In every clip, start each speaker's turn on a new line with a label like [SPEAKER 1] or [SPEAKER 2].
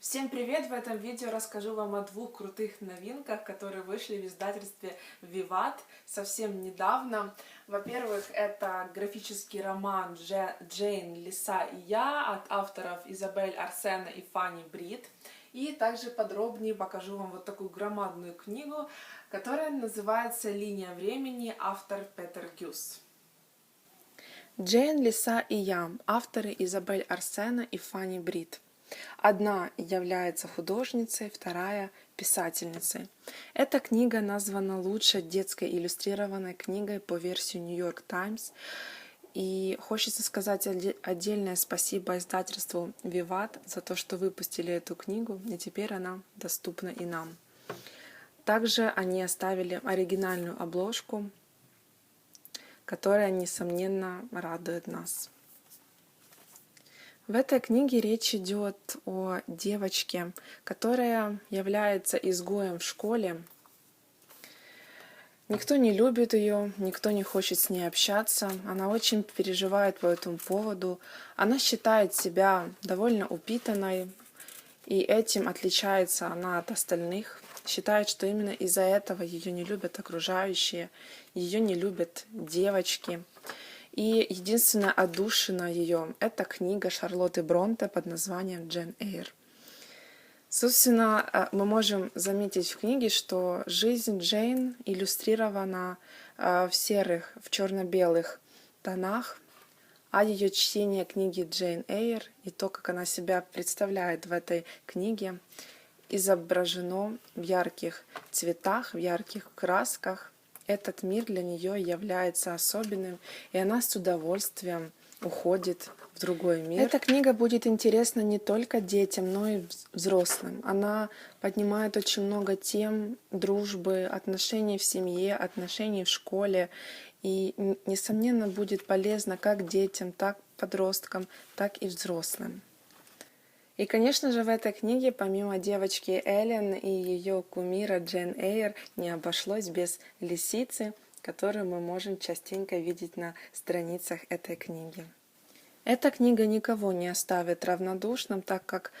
[SPEAKER 1] Всем привет! В этом видео расскажу вам о двух крутых новинках, которые вышли в издательстве Виват совсем недавно. Во-первых, это графический роман Джейн, Лиса и я от авторов Изабель Арсена и Фанни Брит. И также подробнее покажу вам вот такую громадную книгу, которая называется «Линия времени», автор Петер Гюс. Джейн, Лиса и я, авторы Изабель Арсена и Фанни Брит. Одна является художницей, вторая – писательницей. Эта книга названа лучшей детской иллюстрированной книгой по версии New York Times. И хочется сказать отдельное спасибо издательству Виват за то, что выпустили эту книгу, и теперь она доступна и нам. Также они оставили оригинальную обложку, которая, несомненно, радует нас. В этой книге речь идет о девочке, которая является изгоем в школе. Никто не любит ее, никто не хочет с ней общаться. Она очень переживает по этому поводу. Она считает себя довольно упитанной, и этим отличается она от остальных. Считает, что именно из-за этого ее не любят окружающие, ее не любят девочки. И единственная отдушина ее — это книга Шарлотты Бронте под названием «Джен Эйр». Собственно, э, мы можем заметить в книге, что жизнь Джейн иллюстрирована э, в серых, в черно-белых тонах, а ее чтение книги Джейн Эйр и то, как она себя представляет в этой книге, изображено в ярких цветах, в ярких красках, этот мир для нее является особенным, и она с удовольствием уходит в другой мир. Эта книга будет интересна не только детям, но и взрослым. Она поднимает очень много тем дружбы, отношений в семье, отношений в школе. И, несомненно, будет полезно как детям, так подросткам, так и взрослым. И, конечно же, в этой книге, помимо девочки Эллен и ее кумира Джен Эйр, не обошлось без лисицы, которую мы можем частенько видеть на страницах этой книги. Эта книга никого не оставит равнодушным, так как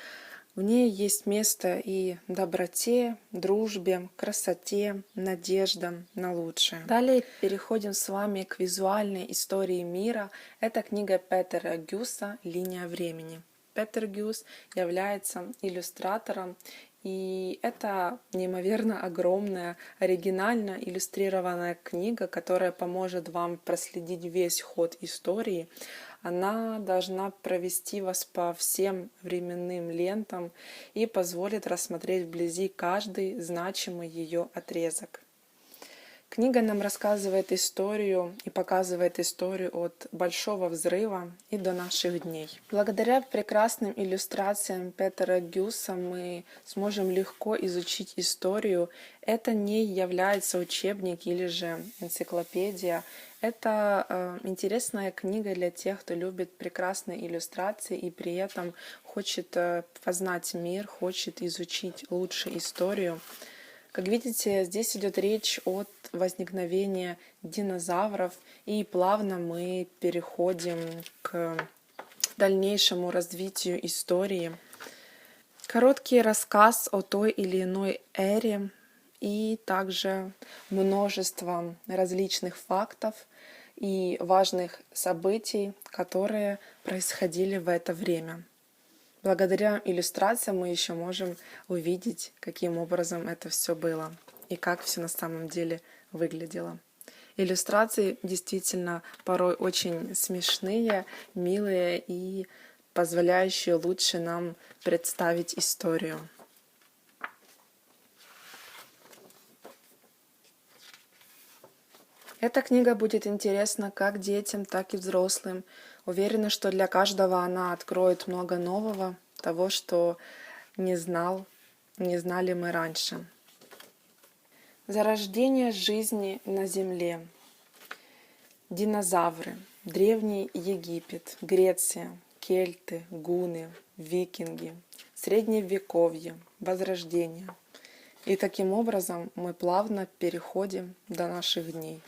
[SPEAKER 1] в ней есть место и доброте, дружбе, красоте, надеждам на лучшее. Далее переходим с вами к визуальной истории мира. Это книга Петера Гюса «Линия времени». Петер Гюс является иллюстратором, и это неимоверно огромная, оригинально иллюстрированная книга, которая поможет вам проследить весь ход истории. Она должна провести вас по всем временным лентам и позволит рассмотреть вблизи каждый значимый ее отрезок. Книга нам рассказывает историю и показывает историю от Большого взрыва и до наших дней. Благодаря прекрасным иллюстрациям Петера Гюса мы сможем легко изучить историю. Это не является учебник или же энциклопедия. Это э, интересная книга для тех, кто любит прекрасные иллюстрации и при этом хочет э, познать мир, хочет изучить лучше историю. Как видите, здесь идет речь от возникновения динозавров, и плавно мы переходим к дальнейшему развитию истории. Короткий рассказ о той или иной эре и также множество различных фактов и важных событий, которые происходили в это время. Благодаря иллюстрациям мы еще можем увидеть, каким образом это все было и как все на самом деле выглядело. Иллюстрации действительно порой очень смешные, милые и позволяющие лучше нам представить историю. Эта книга будет интересна как детям, так и взрослым. Уверена, что для каждого она откроет много нового, того, что не знал, не знали мы раньше. Зарождение жизни на Земле. Динозавры, Древний Египет, Греция, кельты, гуны, викинги, Средневековье, Возрождение. И таким образом мы плавно переходим до наших дней.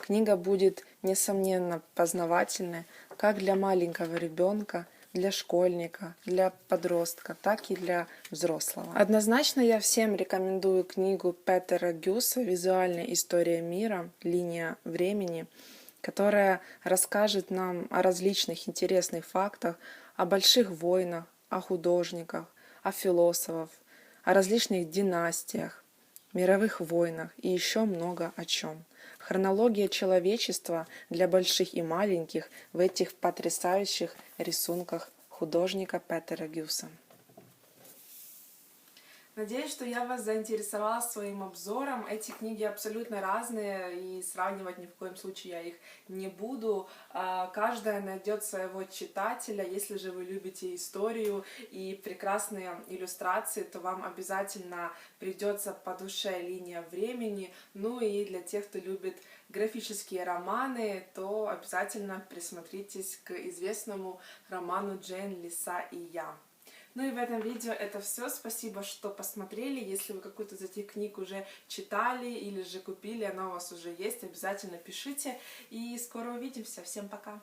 [SPEAKER 1] Книга будет, несомненно, познавательной как для маленького ребенка, для школьника, для подростка, так и для взрослого. Однозначно я всем рекомендую книгу Петера Гюса «Визуальная история мира. Линия времени», которая расскажет нам о различных интересных фактах, о больших войнах, о художниках, о философах, о различных династиях, мировых войнах и еще много о чем. Хронология человечества для больших и маленьких в этих потрясающих рисунках художника Петера Гюса. Надеюсь, что я вас заинтересовала своим обзором. Эти книги абсолютно разные, и сравнивать ни в коем случае я их не буду. А, каждая найдет своего читателя. Если же вы любите историю и прекрасные иллюстрации, то вам обязательно придется по душе линия времени. Ну и для тех, кто любит графические романы, то обязательно присмотритесь к известному роману Джейн Лиса и я. Ну и в этом видео это все. Спасибо, что посмотрели. Если вы какую-то из этих книг уже читали или же купили, она у вас уже есть, обязательно пишите. И скоро увидимся. Всем пока!